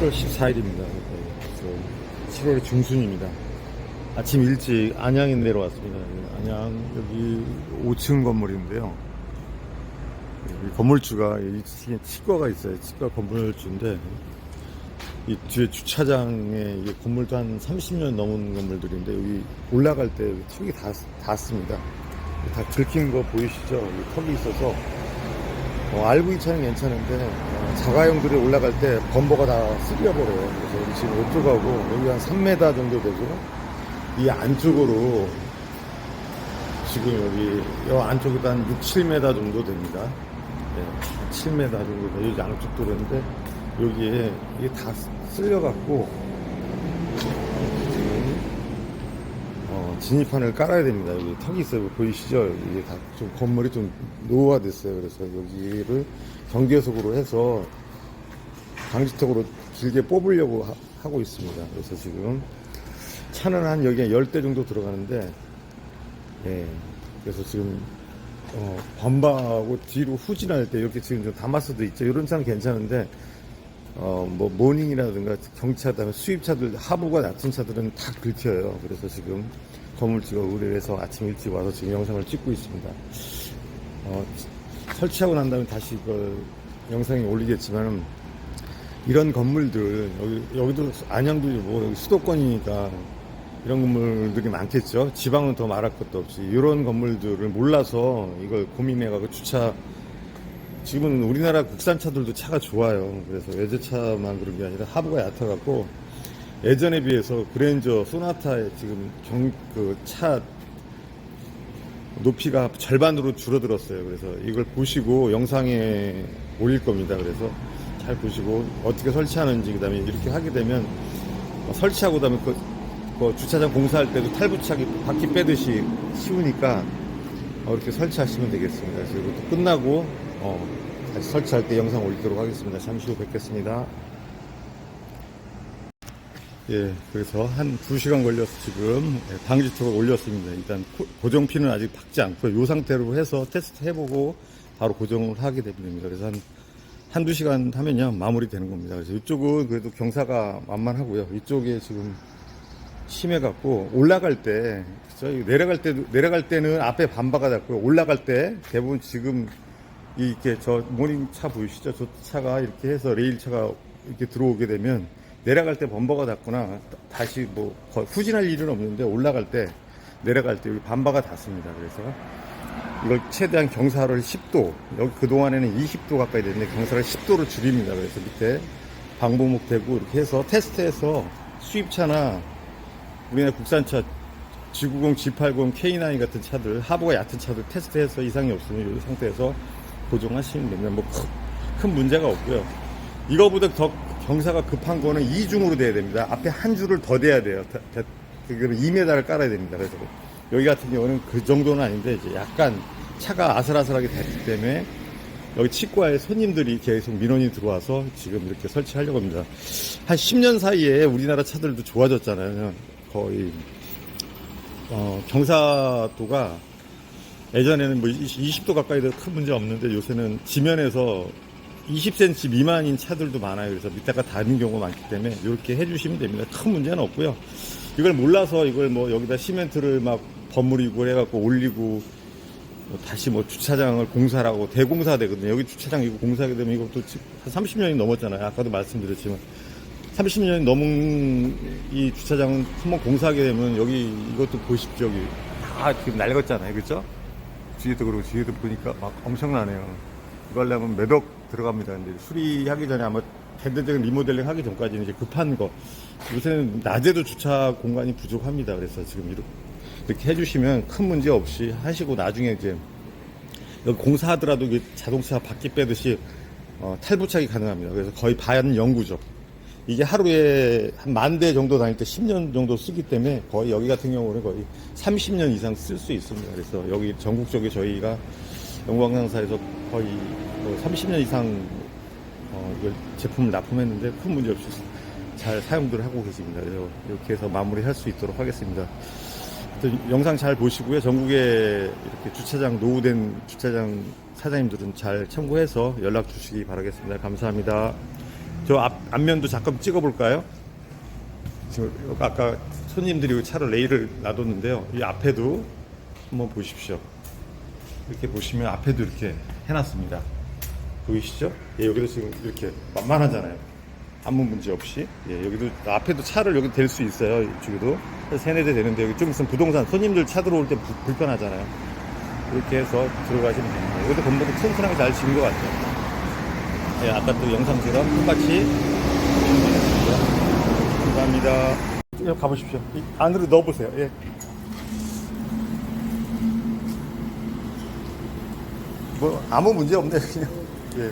7월 14일입니다. 7월의 중순입니다. 아침 일찍 안양에 내려왔습니다. 안양 여기 5층 건물인데요. 여기 건물주가 2층에 치과가 있어요. 치과 건물주인데 이 뒤에 주차장에 이게 건물도 한 30년 넘은 건물들인데 여기 올라갈 때 턱이 다, 닿습니다. 다 긁힌 거 보이시죠? 턱이 있어서 어, RV 차는 괜찮은데 어, 자가용들이 올라갈 때 범버가 다 쓸려버려요. 그래서 여기 지금 이쪽하고 여기 한 3m 정도 되고 이 안쪽으로 지금 여기 이 안쪽에도 한 6, 7m 정도 됩니다. 네, 한 7m 정도 돼요. 양쪽 도로인데 여기에 이게 다 쓸려갖고 지금 어, 진입판을 깔아야 됩니다. 여기 턱이 있어요. 보이시죠? 이게 다 좀 건물이 좀 노후화됐어요. 그래서 여기를 경계석으로 해서 방지턱으로 길게 뽑으려고 하, 고 있습니다. 그래서 지금 차는 한 여기에 10대 정도 들어가는데, 예. 그래서 지금, 어, 반바하고 뒤로 후진할 때 이렇게 지금 좀 담았어도 있죠. 이런 차는 괜찮은데, 어, 뭐, 모닝이라든가 경차, 다음에 수입차들, 하부가 낮은 차들은 다 긁혀요. 그래서 지금 건물주가 의뢰해서 아침 일찍 와서 지금 영상을 찍고 있습니다. 어, 설치하고 난 다음에 다시 이걸 영상에 올리겠지만은, 이런 건물들, 여기, 여기도 안양도 뭐 여기 수도권이니까 이런 건물들이 많겠죠. 지방은 더 말할 것도 없이. 이런 건물들을 몰라서 이걸 고민해가고 주차 지금은 우리나라 국산 차들도 차가 좋아요. 그래서 외제차만 그런 게 아니라 하부가 얕아갖고 예전에 비해서 그랜저, 소나타의 지금 경, 그 차 높이가 절반으로 줄어들었어요. 그래서 이걸 보시고 영상에 올릴 겁니다. 그래서 잘 보시고 어떻게 설치하는지 그다음에 이렇게 하게 되면 어, 설치하고 그다음에 그, 그 주차장 공사할 때도 탈부착이 바퀴 빼듯이 쉬우니까 어, 이렇게 설치하시면 되겠습니다. 그래서 이것도 끝나고 어, 다시 설치할 때 영상 올리도록 하겠습니다. 잠시 후 뵙겠습니다. 예, 그래서 한 2시간 걸려서 지금 예, 방지턱을 올렸습니다. 일단 고- 고정핀은 아직 박지 않고요. 이 상태로 해서 테스트 해보고 바로 고정을 하게 됩니다. 그래서 한, 한두 시간 하면요, 마무리 되는 겁니다. 그래서 이쪽은 그래도 경사가 만만하고요. 이쪽에 지금 심해갖고 올라갈 때? 이거 내려갈 때, 내려갈 때는 앞에 반바가 닿고요. 올라갈 때 대부분 지금 이렇게 저 모닝 차 보이시죠? 저 차가 이렇게 해서 레일 차가 이렇게 들어오게 되면 내려갈 때 범버가 닿거나 다시 뭐 후진할 일은 없는데 올라갈 때 내려갈 때 여기 반바가 닿습니다. 그래서 이걸 최대한 경사를 10도 여기 그동안에는 20도 가까이 됐는데 경사를 10도로 줄입니다. 그래서 밑에 방부목 대고 이렇게 해서 테스트해서 수입차나 우리나라 국산차 G90, G80, K9 같은 차들 하부가 얕은 차들 테스트해서 이상이 없으면 이 상태에서 고정하시면 됩니다. 뭐큰 문제가 없고요. 이거보다 더 경사가 급한 거는 이중으로 돼야 됩니다. 앞에 한 줄을 더 대야 돼요. 그러면 2m를 깔아야 됩니다. 그래서 여기 같은 경우는 그 정도는 아닌데 이제 약간 차가 아슬아슬하게 됐기 때문에 여기 치과에 손님들이 계속 민원이 들어와서 지금 이렇게 설치하려고 합니다. 한 10년 사이에 우리나라 차들도 좋아졌잖아요. 거의 어, 경사도가 예전에는 뭐 20도 가까이 돼도 큰 문제 없는데 요새는 지면에서 20cm 미만인 차들도 많아요. 그래서 밑에가 닿는 경우가 많기 때문에 이렇게 해주시면 됩니다. 큰 문제는 없고요. 이걸 몰라서 이걸 뭐 여기다 시멘트를 막 버무리고 해갖고 올리고 뭐 다시 뭐 주차장을 공사라고 대공사 되거든요. 여기 주차장 이거 공사하게 되면 이것도 한 30년이 넘었잖아요. 아까도 말씀드렸지만 30년이 넘은 이 주차장은 한번 공사하게 되면 여기 이것도 보십시오. 여기 다 지금 낡았잖아요. 그죠? 뒤에도 그러고 뒤에도 보니까 막 엄청나네요. 이거 하려면 몇억 들어갑니다. 근데 수리하기 전에 아마 대대적인 리모델링 하기 전까지는 이제 급한 거. 요새는 낮에도 주차 공간이 부족합니다. 그래서 지금 이렇게, 해주시면 큰 문제 없이 하시고 나중에 이제 공사하더라도 자동차 바퀴 빼듯이 어, 탈부착이 가능합니다. 그래서 거의 반영구죠. 이게 하루에 한 만 대 정도 다닐 때 10년 정도 쓰기 때문에 거의 여기 같은 경우는 거의 30년 이상 쓸 수 있습니다. 그래서 여기 전국적에 저희가 영광상사에서 거의 뭐 30년 이상 어, 이걸 제품을 납품했는데 큰 문제 없이 잘 사용들 하고 계십니다. 그래서 이렇게 해서 마무리할 수 있도록 하겠습니다. 영상 잘 보시고요. 전국에 이렇게 주차장 노후된 주차장 사장님들은 잘 참고해서 연락 주시기 바라겠습니다. 감사합니다. 저 앞, 앞면도 잠깐 찍어볼까요? 지금 아까 손님들이 차를 레일을 놔뒀는데요. 이 앞에도 한번 보십시오. 이렇게 보시면 앞에도 이렇게 해놨습니다. 보이시죠? 예, 여기도 지금 이렇게 만만하잖아요. 아무 문제 없이. 예, 여기도 앞에도 차를 여기 댈 수 있어요. 이쪽에도 세네 대 되는데 여기 좀 있으면 부동산 손님들 차 들어올 때 부- 불편하잖아요. 이렇게 해서 들어가시면 됩니다. 여기도 건물도 튼튼하게 잘 지은 것 같아요. 예, 아까 또 영상처럼 똑같이 감사합니다. 여기 가보십시오. 이 안으로 넣어보세요. 예. 뭐 아무 문제 없네요. 그냥 예.